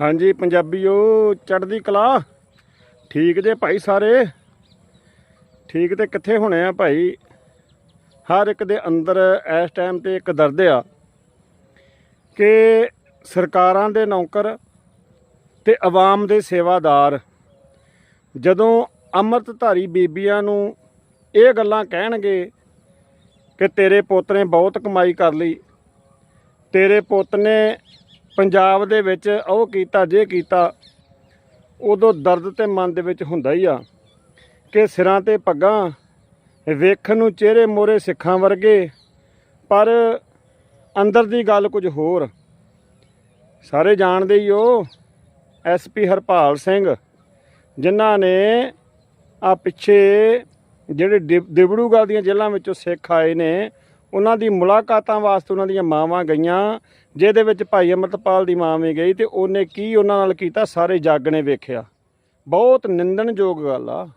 ਹਾਂਜੀ ਪੰਜਾਬੀਓ ਚੜ੍ਹਦੀ ਕਲਾ। ਠੀਕ ਜੇ ਭਾਈ ਸਾਰੇ। ਠੀਕ ਤੇ ਕਿੱਥੇ ਹੋਣੇ ਆ ਭਾਈ? ਹਰ ਇੱਕ ਦੇ ਅੰਦਰ ਇਸ ਟਾਈਮ ਤੇ ਇੱਕ ਦਰਦ ਆ ਕਿ ਸਰਕਾਰਾਂ ਦੇ ਨੌਕਰ ਤੇ ਆਵਾਮ ਦੇ ਸੇਵਾਦਾਰ ਜਦੋਂ ਅੰਮ੍ਰਿਤਧਾਰੀ ਬੀਬੀਆਂ ਨੂੰ ਇਹ ਗੱਲਾਂ ਕਹਿਣਗੇ ਕਿ ਤੇਰੇ ਪੁੱਤ ਨੇ ਬਹੁਤ ਕਮਾਈ ਕਰ ਲਈ, ਤੇਰੇ ਪੁੱਤ ਨੇ ਪੰਜਾਬ ਦੇ ਵਿੱਚ ਉਹ ਕੀਤਾ, ਜੇ ਕੀਤਾ, ਉਦੋਂ ਦਰਦ ਤੇ ਮਨ ਦੇ ਵਿੱਚ ਹੁੰਦਾ ਹੀ ਆ ਕਿ ਸਿਰਾਂ ਤੇ ਪੱਗਾਂ ਵੇਖਣ ਨੂੰ ਚਿਹਰੇ ਮੋਰੇ ਸਿੱਖਾਂ ਵਰਗੇ, ਪਰ ਅੰਦਰ ਦੀ ਗੱਲ ਕੁਝ ਹੋਰ। ਸਾਰੇ ਜਾਣਦੇ ਹੀ ਹੋ ਐਸਪੀ ਹਰਪਾਲ ਸਿੰਘ, ਜਿਨ੍ਹਾਂ ਨੇ ਆ ਪਿੱਛੇ ਜਿਹੜੇ ਦਿਵ- ਦੀਆਂ ਜੇਲ੍ਹਾਂ ਵਿੱਚੋਂ ਸਿੱਖ ਆਏ ਨੇ ਉਹਨਾਂ ਦੀ ਮੁਲਾਕਾਤਾਂ ਵਾਸਤੇ ਉਹਨਾਂ ਦੀਆਂ ਮਾਵਾਂ ਗਈਆਂ, ਜਿਹਦੇ ਵਿੱਚ ਭਾਈ ਅਮਰਤਪਾਲ ਦੀ ਮਾਂ ਵੀ ਗਈ ਤੇ ਉਹਨੇ ਕੀ ਉਹਨਾਂ ਨਾਲ ਕੀਤਾ? ਸਾਰੇ ਜੱਗ ਨੇ ਵੇਖਿਆ। ਬਹੁਤ ਨਿੰਦਣਯੋਗ ਗੱਲ ਆ।